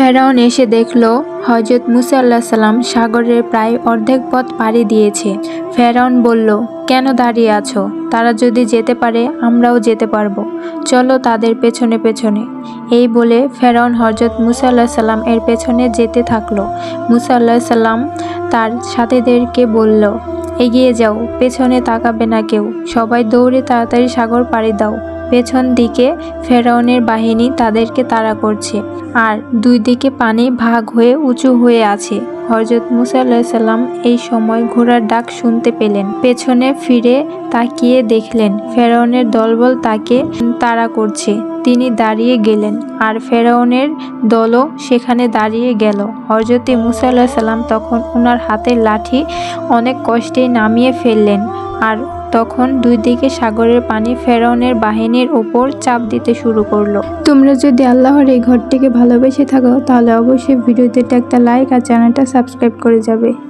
ফেরাউন এসে দেখল হজরত মুসা আল্লাহ সাল্লাম সাগরের প্রায় অর্ধেক পথ পাড়ি দিয়েছে। ফেরাউন বলল, কেন দাঁড়িয়ে আছো? তারা যদি যেতে পারে, আমরাও যেতে পারব। চলো তাদের পেছনে পেছনে। এই বলে ফেরাউন হজরত মুসা আল্লাহ সাল্লাম এর পেছনে যেতে থাকল। মুসা আল্লাহ সাল্লাম তার সাথীদেরকে বলল, এগিয়ে যাও, পেছনে তাকাবে না কেউ। সবাই দৌড়ে তাড়াতাড়ি সাগর পাড়ি দাও। পেছন দিকে ফেরাউনের বাহিনী তাদেরকে তাড়া করছে। আর দুই দিকে পানি ভাগ হয়ে উঁচু হয়ে আছে। হজরত মুসা সাল্লাম এই সময় ঘোড়ার ডাক শুনতে পেলেন। পেছনে ফিরে তাকিয়ে দেখলেন, ফেরাউনের দলবল তাকে তাড়া করছে। তিনি দাঁড়িয়ে গেলেন আর ফেরাউনের দলও সেখানে দাঁড়িয়ে গেল। হজরত মুসা আল্লাহ সাল্লাম তখন ওনার হাতের লাঠি অনেক কষ্টে নামিয়ে ফেললেন। আর তখন দুই দিকে সাগরের পানি ফেরাউনের বাহিনীর ওপর চাপ দিতে শুরু করল। তোমরা যদি আল্লাহর এই ঘরটিকে ভালোবেসে থাকো, তাহলে অবশ্যই ভিডিওতে একটা লাইক আর চ্যানেলটা সাবস্ক্রাইব করে যাবে।